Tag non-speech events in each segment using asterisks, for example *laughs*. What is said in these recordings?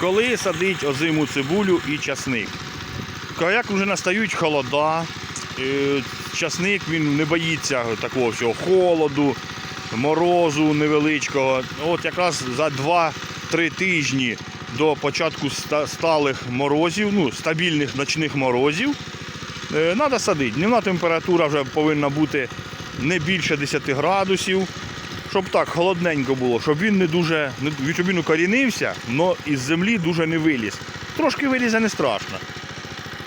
коли садить озиму цибулю і часник. Як вже настають холода, е, часник він не боїться такого всього холоду, морозу невеличкого. От якраз за 2-3 тижні до початку сталих морозів, ну, стабільних ночних морозів, треба садити. Днівна температура вже повинна бути не більше 10 градусів, щоб так холодненько було, щоб він не дуже, щоб він укорінився, але із землі дуже не виліз. Трошки вилізе не страшно.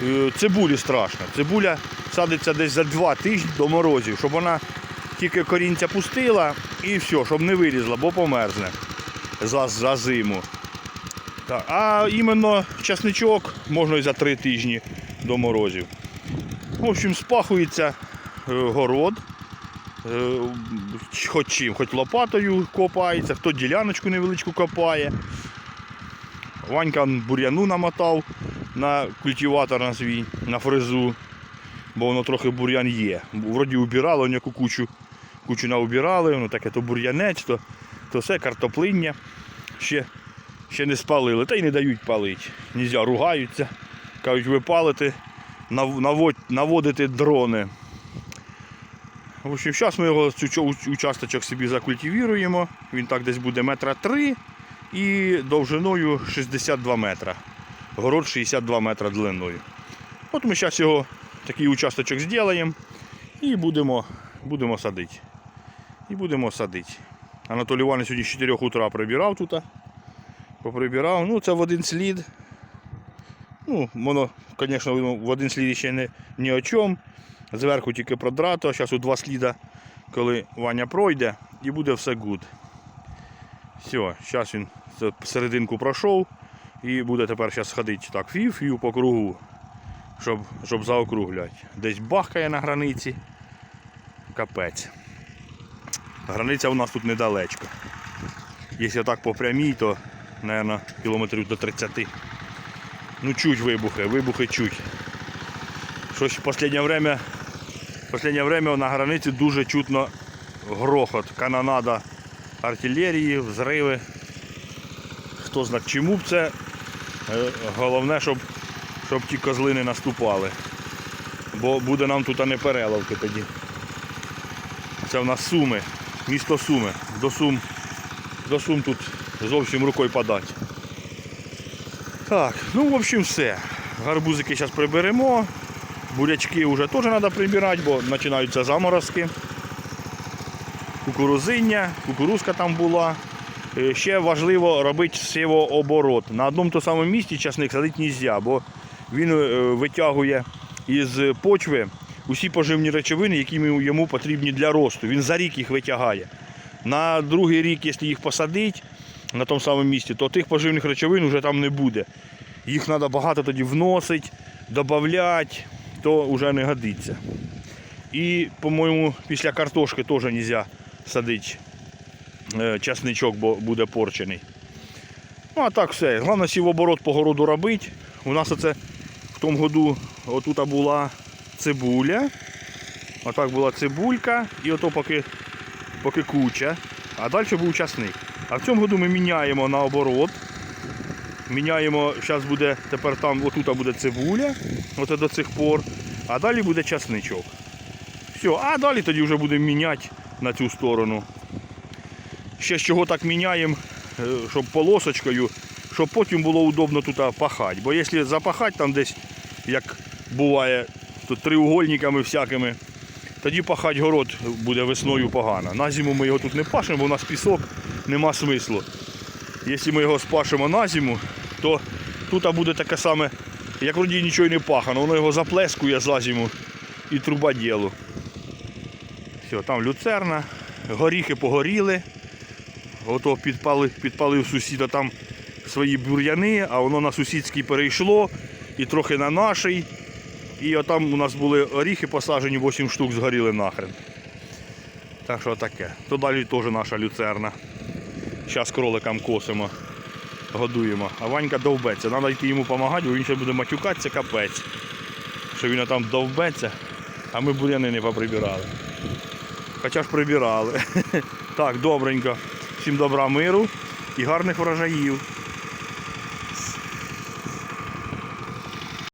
Е, Цибулі страшно. Цибуля садиться десь за два тижні до морозів, щоб вона тільки корінця пустила і все, щоб не вилізла, бо померзне за, за зиму. Так, а іменно часничок можна і за три тижні до морозів. В общем, спахується е, город. Е, хоч чим, хоч лопатою копається, хто діляночку невеличку копає. Ванька бур'яну намотав на культиватор на свій, на фрезу, бо воно трохи бур'ян є. Вроді убирали, вони яку кучу, кучу наубирали, воно таке то бур'янець, то, то все картоплиння. Ще, ще не спалили, та й не дають палити. Нельзя, ругаються. Кажуть, ви палите, наводите дрони. В общем, зараз ми його цю участочок собі закультивіруємо. Він так десь буде метра три і довжиною 62 метра. Город 62 метра длиною. От ми зараз його такий участочок зробимо і будемо, будемо садити. І будемо садити. Анатолій Іванович сьогодні з 4 утра прибирав тут. Поприбирав. Ну, це в один слід. Ну, воно, звісно, в один слід ще не ні о чому. Зверху тільки продрато, зараз у два сліда, коли Ваня пройде, і буде все гуд. Все, зараз він серединку пройшов і буде тепер зараз ходити так фів-фів по кругу, щоб, щоб заокругляти. Десь бахкає на границі. Капець. Границя у нас тут недалечко. Якщо так по прямій, то, мабуть, кілометрів до 30. Ну чуть вибухи, вибухи чуть. Щось в останнє время, в останнє время на границі дуже чутно грохот, канонада артилерії, взриви. Хто знає чому б це. Е, Головне, щоб, щоб ті козли не наступали. Бо буде нам тут не переловки тоді. Це в нас Суми, місто Суми. До Сум, до Сум тут зовсім рукою подати. Так, ну в общем все. Гарбузики зараз приберемо. Бурячки вже теж треба прибирати, бо починаються заморозки. Кукурузиння, кукурузка там була. Е, Ще важливо робити сівооборот. На одному то самому місці часник садити не можна, бо він е, витягує із почви усі поживні речовини, які йому- потрібні для росту. Він за рік їх витягає. На другий рік, якщо їх посадити на тому самому місці, то тих поживних речовин вже там не буде. Їх треба багато тоді вносити, додати, то вже не годиться. І, по-моєму, після картошки теж не можна садити е, часничок, бо буде порчений. Ну а так все. Головне сівоборот по городу робити. У нас оце в тому году отут була цибуля. Отак була цибулька і ото поки, поки куча. А далі був часник. А в цьому году ми міняємо наоборот. Міняємо, зараз буде, тепер там отут буде цибуля, оце до цих пор, а далі буде часничок. Все, а далі тоді вже будемо міняти на цю сторону. Ще з чого так міняємо, е, щоб полосочкою, щоб потім було удобно тут пахати. Бо якщо запахати там десь, як буває, тут треугольниками всякими, тоді пахати город буде весною погано. На зиму ми його тут не пашемо, бо у нас пісок, нема смислу. Якщо ми його спашимо на зиму, то тут буде таке саме, як вроді нічого не пахано, воно його заплескує за зиму і труба ділу. Все, там люцерна, горіхи погоріли. Ото підпалив, підпалив сусіда там свої бур'яни, а воно на сусідський перейшло і трохи на наший. І отам у нас були оріхи посаджені, 8 штук згоріли нахрен. Так що таке. То далі теж наша люцерна. Зараз кроликам косимо, годуємо. А Ванька довбеться. Треба йти йому допомагати, бо він ще буде матюкатися капець. Що він там довбеться, а ми бур'яни не поприбирали. Хоча ж прибирали. *laughs* Так, добренько. Всім добра миру і гарних врожаїв.